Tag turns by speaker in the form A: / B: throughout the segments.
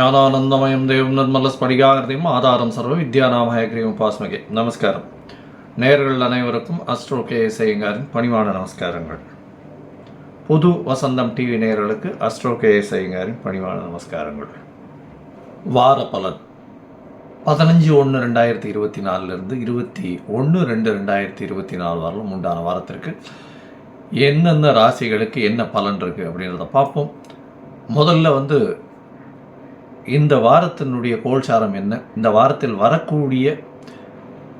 A: ஞானானந்தமயம் தேவம் நிர்மல ஸ்படிகாகிருதியும் ஆதாரம் சர்வ வித்யாநாமயக்ரியும் உபாஸ்மகே நமஸ்காரம். நேர்கள் அனைவருக்கும் அஸ்ட்ரோ கே செய்யுங்காரின் பணிவான நமஸ்காரங்கள். புது வசந்தம் டிவி நேர்களுக்கு அஸ்ட்ரோ கே செய்யுங்காரின் பணிவான நமஸ்காரங்கள். வார பலன். பதினஞ்சு ஒன்று ரெண்டாயிரத்தி இருபத்தி நாலுலேருந்து இருபத்தி ஒன்று ரெண்டு ரெண்டாயிரத்தி இருபத்தி நாலு வரலும் உண்டான வாரத்திற்கு என்னென்ன ராசிகளுக்கு என்ன பலன் இருக்குது அப்படின்றத பார்ப்போம். முதல்ல வந்து இந்த வாரத்தினுடைய கோல்சாரம் என்ன? இந்த வாரத்தில் வரக்கூடிய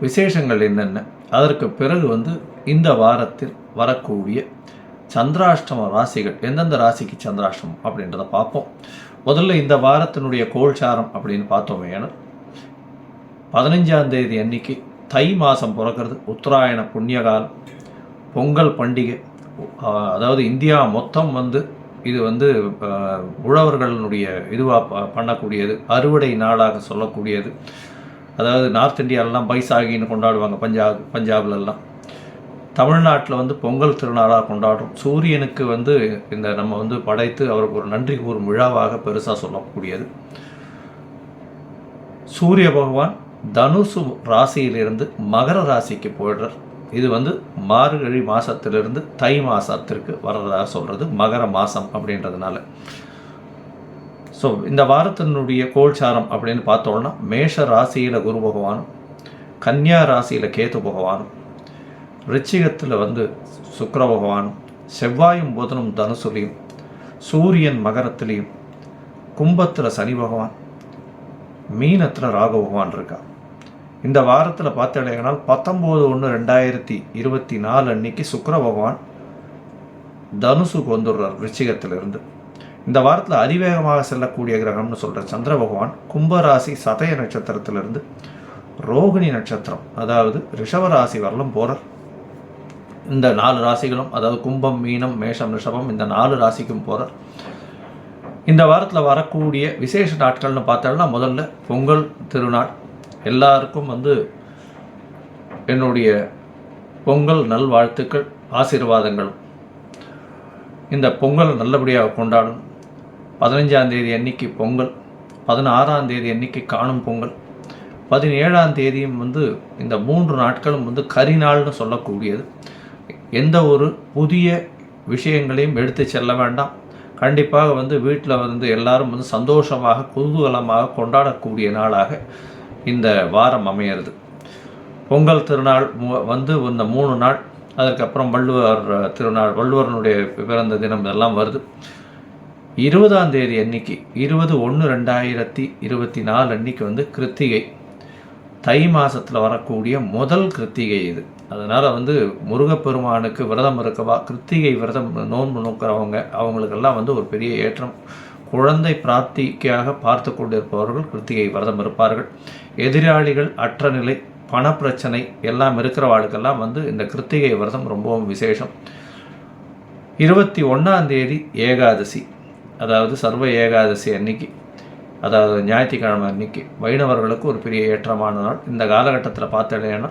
A: விசேஷங்கள் என்னென்ன? அதற்கு பிறகு வந்து இந்த வாரத்தில் வரக்கூடிய சந்திராஷ்டம ராசிகள் எந்தெந்த ராசிக்கு சந்திராஷ்டமம் அப்படின்றத பார்ப்போம். முதல்ல இந்த வாரத்தினுடைய கோல்சாரம் அப்படின்னு பார்த்தோமே ஏன்னா பதினஞ்சாம் தேதி அன்னைக்கு தை மாதம் பிறக்கிறது உத்தராயண புண்ணியகாலம் பொங்கல் பண்டிகை அதாவது இந்தியா மொத்தம் வந்து இது வந்து உழவர்களுடைய இதுவாக பண்ணக்கூடியது அறுவடை நாளாக சொல்லக்கூடியது. அதாவது நார்த் இந்தியாவிலலாம் பைசாகின்னு கொண்டாடுவாங்க பஞ்சாப் பஞ்சாப்லலாம் தமிழ்நாட்டில் வந்து பொங்கல் திருநாளாக கொண்டாடுறோம். சூரியனுக்கு வந்து இந்த நம்ம வந்து படைத்து அவருக்கு ஒரு நன்றி கூறும் விழாவாக பெருசாக சொல்லக்கூடியது. சூரிய பகவான் தனுசு ராசியிலிருந்து மகர ராசிக்கு போயிடுறார். இது வந்து மார்கழி மாதத்திலிருந்து தை மாசத்திற்கு வர்றதாக சொல்கிறது மகர மாதம் அப்படின்றதுனால. ஸோ இந்த வாரத்தினுடைய கோல்சாரம் அப்படின்னு பார்த்தோம்னா மேஷ ராசியில் குரு பகவானும் கன்னியா ராசியில் கேது பகவானும் ரிச்சிகத்தில் வந்து சுக்கர பகவானும் செவ்வாயும் புதனும் தனுசுலையும் சூரியன் மகரத்திலையும் கும்பத்தில் சனி பகவான் மீனத்தில் ராகு பகவான் இருக்கான் இந்த வாரத்தில் பார்த்தீங்கன்னா பத்தொம்போது ஒன்று ரெண்டாயிரத்தி இருபத்தி நாலு அன்னைக்கு சுக்கர பகவான் தனுசுக்கு வந்துடுறார் ரிச்சிகத்திலிருந்து இந்த வாரத்தில் அதிவேகமாக செல்லக்கூடிய கிரகம்னு சொல்கிற சந்திர பகவான் கும்பராசி சதய நட்சத்திரத்திலிருந்து ரோகிணி நட்சத்திரம் அதாவது ரிஷவராசி வரலும் போகிறார் இந்த நாலு ராசிகளும் அதாவது கும்பம் மீனம் மேஷம் ரிஷபம் இந்த நாலு ராசிக்கும் போகிறார் இந்த வாரத்தில் வரக்கூடிய விசேஷ நாட்கள்னு பார்த்தோம்னா முதல்ல பொங்கல் திருநாள் எல்லாருக்கும் வந்து என்னுடைய பொங்கல் நல்வாழ்த்துக்கள் ஆசீர்வாதங்களும். இந்த பொங்கல் நல்லபடியாக கொண்டாடும் பதினஞ்சாம் தேதி அன்னைக்கு பொங்கல் பதினாறாம் தேதி அன்னைக்கு காணும் பொங்கல் பதினேழாம் தேதியும் வந்து இந்த மூன்று நாட்களும் வந்து கரிநாள்னு சொல்லக்கூடியது. எந்த ஒரு புதிய விஷயங்களையும் எடுத்து செல்ல வேண்டாம். கண்டிப்பாக வந்து வீட்டில் வந்து எல்லாரும் வந்து சந்தோஷமாக குதூகலமாக கொண்டாடக்கூடிய நாளாக இந்த வாரம் அமையிறது. பொங்கல் திருநாள் மு- வந்து இந்த மூணு நாள் அதுக்கப்புறம் வள்ளுவர் திருநாள் வள்ளுவரனுடைய பிறந்த தினம் இதெல்லாம் வருது. இருபதாம் தேதி அன்னைக்கு இருபது ஒன்று ரெண்டாயிரத்தி இருபத்தி நாலு அன்னைக்கு வந்து கிருத்திகை. தை மாதத்தில் வரக்கூடிய முதல் கிருத்திகை இது. அதனால் வந்து முருகப்பெருமானுக்கு விரதம் இருக்கவா கிருத்திகை விரதம் நோன்பு நோக்கிறவங்க அவங்களுக்கெல்லாம் வந்து ஒரு பெரிய ஏற்றம். குழந்தை பிராப்திக்காக பார்த்து கொண்டிருப்பவர்கள் கிருத்திகை விரதம் இருப்பார்கள். எதிராளிகள் அற்ற நிலை பணப்பிரச்சனை எல்லாம் இருக்கிறவாளுக்கெல்லாம் வந்து இந்த கிருத்திகை விரதம் ரொம்பவும் விசேஷம். இருபத்தி ஒன்றாம் தேதி ஏகாதசி அதாவது சர்வ ஏகாதசி அன்னைக்கு அதாவது ஞாயிற்றுக்கிழமை அன்னைக்கு வைணவர்களுக்கு ஒரு பெரிய ஏற்றமான நாள். இந்த காலகட்டத்தில் பார்த்தேன்னா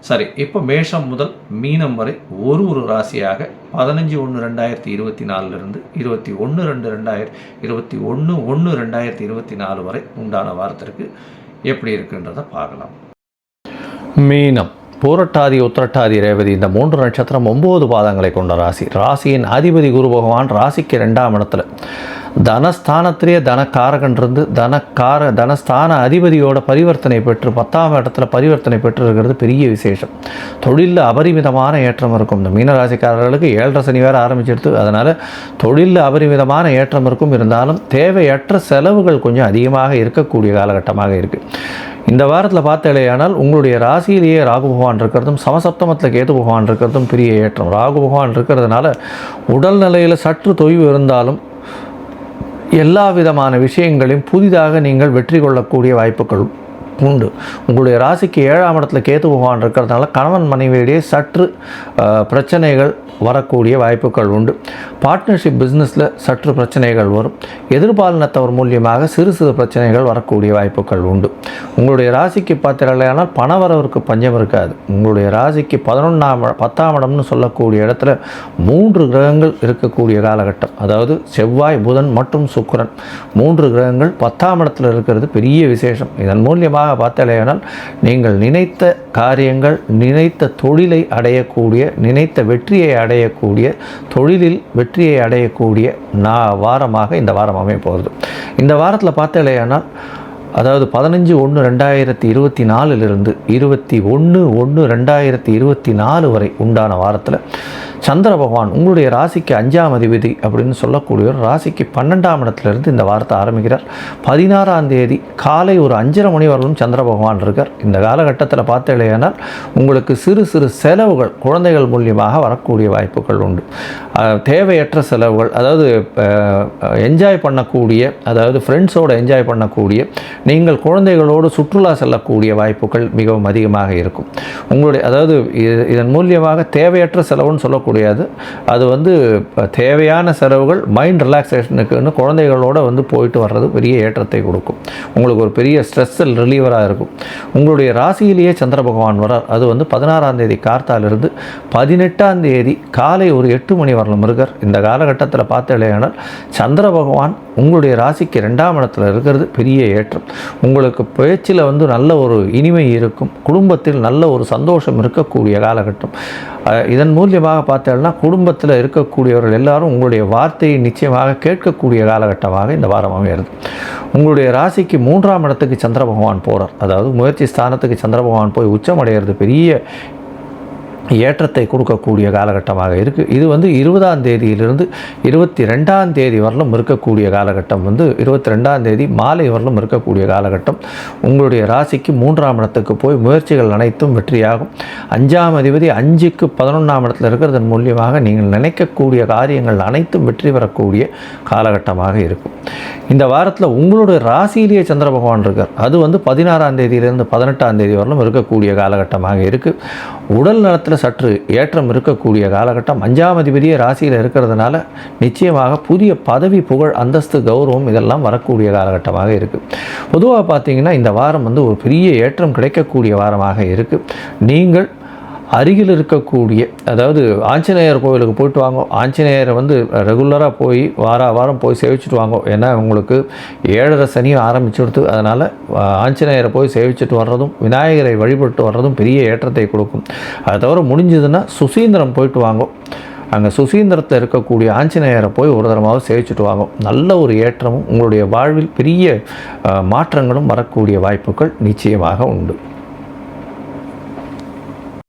A: சரி இப்போ மேஷம் முதல் மீனம் வரை ஒரு ஒரு ராசியாக பதினஞ்சு ஒன்று ரெண்டாயிரத்தி இருபத்தி நாலுலேருந்து இருபத்தி ஒன்று ரெண்டு ரெண்டாயிரத்தி இருபத்தி ஒன்று ஒன்று ரெண்டாயிரத்தி இருபத்தி நாலு வரை உண்டான வாரத்திற்கு எப்படி இருக்குன்றதை பார்க்கலாம்.
B: மீனம். பூரட்டாதி உத்திரட்டாதி ரேவதி இந்த மூன்று நட்சத்திரம் ஒம்பது பாதங்களை கொண்ட ராசி. ராசியின் அதிபதி குரு பகவான் ராசிக்கு ரெண்டாம் இடத்துல. தனஸ்தானத்திலேயே தனக்காரகன் தனக்கார தனஸ்தான அதிபதியோட பரிவர்த்தனை பெற்று பத்தாம் இடத்துல பரிவர்த்தனை பெற்று இருக்கிறது பெரிய விசேஷம். தொழிலில் அபரிமிதமான ஏற்றம் இருக்கும். இந்த மீனராசிக்காரர்களுக்கு ஏழரை சனி வேறு ஆரம்பிச்சிடுது அதனால் தொழிலில் அபரிமிதமான ஏற்றம் இருக்கும். இருந்தாலும் தேவையற்ற செலவுகள் கொஞ்சம் அதிகமாக இருக்கக்கூடிய காலகட்டமாக இருக்குது இந்த வாரத்தில் பார்த்தலையானால் உங்களுடைய ராசியிலேயே ராகு பகவான் இருக்கிறதும் சமசப்தமத்தில் கேது பகவான் இருக்கிறதும் பெரிய ஏற்றம். ராகு பகவான் இருக்கிறதுனால உடல்நிலையில் சற்று தொய்வு இருந்தாலும் எல்லா விதமான விஷயங்களையும் புதிதாக நீங்கள் வெற்றி கொள்ளக்கூடிய வாய்ப்புகளும் உண்டு. உங்களுடைய ராசிக்கு ஏழாம் இடத்துல கேது பகவான் இருக்கிறதுனால கணவன் மனைவியிடையே சற்று பிரச்சனைகள் வரக்கூடிய வாய்ப்புகள் உண்டு. பார்ட்னர்ஷிப் பிஸ்னஸில் சற்று பிரச்சனைகள் வரும். எதிர்பாலினத்தவர் மூலியமாக சிறு சிறு பிரச்சனைகள் வரக்கூடிய வாய்ப்புகள் உண்டு. உங்களுடைய ராசிக்கு பார்த்தீர்களானால் பணவரவிற்கு பஞ்சம் இருக்காது. உங்களுடைய ராசிக்கு பதினொன்றாம் பத்தாம் இடம்னு சொல்லக்கூடிய இடத்துல மூன்று கிரகங்கள் இருக்கக்கூடிய காலகட்டம். அதாவது செவ்வாய் புதன் மற்றும் சுக்கரன் மூன்று கிரகங்கள் பத்தாம் இடத்துல இருக்கிறது பெரிய விசேஷம். இதன் மூலியமாக பார்த்தலையானால் நீங்கள் நினைத்த காரியங்கள் நினைத்த தொழிலை அடையக்கூடிய நினைத்த வெற்றியை அடையக்கூடிய தொழிலில் வெற்றியை அடையக்கூடிய நா வாரமாக இந்த வாரம் அமைய போகிறது. இந்த வாரத்தில் பார்த்தலையானால் அதாவது பதினஞ்சு ஒன்று ரெண்டாயிரத்தி இருபத்தி நாலுலேருந்து இருபத்தி ஒன்று ஒன்று ரெண்டாயிரத்தி இருபத்தி நாலு வரை உண்டான வாரத்தில் சந்திர பகவான் உங்களுடைய ராசிக்கு அஞ்சாம் அதிபதி அப்படின்னு சொல்லக்கூடியவர் ராசிக்கு பன்னெண்டாம் இடத்துலேருந்து இந்த வார்த்தை ஆரம்பிக்கிறார். பதினாறாம் தேதி காலை ஒரு அஞ்சரை மணி வரலும் சந்திர பகவான் இருக்கார். இந்த காலகட்டத்தில் பார்த்தீங்கன்னா உங்களுக்கு சிறு சிறு செலவுகள் குழந்தைகள் மூலியமாக வரக்கூடிய வாய்ப்புகள் உண்டு. தேவையற்ற செலவுகள் அதாவது என்ஜாய் பண்ணக்கூடிய அதாவது ஃப்ரெண்ட்ஸோடு என்ஜாய் பண்ணக்கூடிய நீங்கள் குழந்தைகளோடு சுற்றுலா செல்லக்கூடிய வாய்ப்புகள் மிகவும் அதிகமாக இருக்கும். உங்களுடைய அதாவது இதன் மூலியமாக தேவையற்ற செலவுன்னு சொல்லக்கூடிய முடியாது. அது வந்து தேவையான செலவுகள் மைண்ட் ரிலாக்ஸேஷனுக்குன்னு குழந்தைகளோடு வந்து போயிட்டு வர்றது பெரிய ஏற்றத்தை கொடுக்கும். உங்களுக்கு ஒரு பெரிய ஸ்ட்ரெஸ்ஸில் ரிலீவராக இருக்கும். உங்களுடைய ராசியிலேயே சந்திர பகவான் வரார் அது வந்து பதினாறாம் தேதி கார்த்தாலிருந்து பதினெட்டாம் தேதி காலை ஒரு எட்டு மணி வரலும் இருக்கார். இந்த காலகட்டத்தில் பார்த்தேனால் சந்திர பகவான் உங்களுடைய ராசிக்கு ரெண்டாம் இடத்துல இருக்கிறது பெரிய ஏற்றம். உங்களுக்கு பேச்சில் வந்து நல்ல ஒரு இனிமை இருக்கும். குடும்பத்தில் நல்ல ஒரு சந்தோஷம் இருக்கக்கூடிய காலகட்டம். இதன் மூலியமாக பார்த்தேன்னா குடும்பத்தில் இருக்கக்கூடியவர்கள் எல்லாரும் உங்களுடைய வார்த்தையை நிச்சயமாக கேட்கக்கூடிய காலகட்டமாக இந்த வாரம் அமைகிறது. உங்களுடைய ராசிக்கு மூன்றாம் இடத்துக்கு சந்திர பகவான் போகிறார் அதாவது முயற்சி ஸ்தானத்துக்கு சந்திர பகவான் போய் உச்சமடைகிறது. பெரிய ஏற்றத்தை கொடுக்கக்கூடிய காலகட்டமாக இருக்குது இது வந்து இருபதாம் தேதியிலிருந்து இருபத்தி ரெண்டாம் தேதி வரலும் இருக்கக்கூடிய காலகட்டம் வந்து இருபத்தி ரெண்டாம் தேதி மாலை வரலும் இருக்கக்கூடிய காலகட்டம். உங்களுடைய ராசிக்கு மூன்றாம் இடத்துக்கு போய் முயற்சிகள் அனைத்தும் வெற்றியாகும். அஞ்சாம் அதிபதி அஞ்சுக்கு பதினொன்றாம் இடத்துல இருக்கிறதன் மூலியமாக நீங்கள் நினைக்கக்கூடிய காரியங்கள் அனைத்தும் வெற்றி பெறக்கூடிய காலகட்டமாக இருக்கும். இந்த வாரத்தில் உங்களுடைய ராசியிலேயே சந்திர பகவான் இருக்கார். அது வந்து பதினாறாம் தேதியிலிருந்து பதினெட்டாம் தேதி வரலும் இருக்கக்கூடிய காலகட்டமாக இருக்குது உடல் நலத்தில் சற்று ஏற்றம் இருக்கக்கூடிய காலகட்டம். அஞ்சாம் அதிபதியே ராசியில் இருக்கிறதுனால நிச்சயமாக புதிய பதவி புகழ் அந்தஸ்து கௌரவம் இதெல்லாம் வரக்கூடிய காலகட்டமாக இருக்குது பொதுவாக பார்த்தீங்கன்னா இந்த வாரம் வந்து ஒரு பெரிய ஏற்றம் கிடைக்கக்கூடிய வாரமாக இருக்குது நீங்கள் அருகில் இருக்கக்கூடிய அதாவது ஆஞ்சநேயர் கோவிலுக்கு போயிட்டு வாங்க. ஆஞ்சநேயரை வந்து ரெகுலராக போய் வார வாரம் போய் சேவிச்சுட்டு வாங்க. ஏன்னா உங்களுக்கு ஏழரை சனியும் ஆரம்பிச்சுடுது அதனால் ஆஞ்சநேயரை போய் சேவிச்சுட்டு வர்றதும் விநாயகரை வழிபட்டு வர்றதும் பெரிய ஏற்றத்தை கொடுக்கும். அதை தவிர முடிஞ்சதுன்னா சுசீந்திரம் போயிட்டு வாங்க. அங்கே சுசீந்திரத்தில் இருக்கக்கூடிய ஆஞ்சநேயரை போய் ஒரு தரமாக சேவிச்சுட்டு வாங்க. நல்ல ஒரு ஏற்றமும் உங்களுடைய வாழ்வில் பெரிய மாற்றங்களும் வரக்கூடிய வாய்ப்புகள் நிச்சயமாக உண்டு.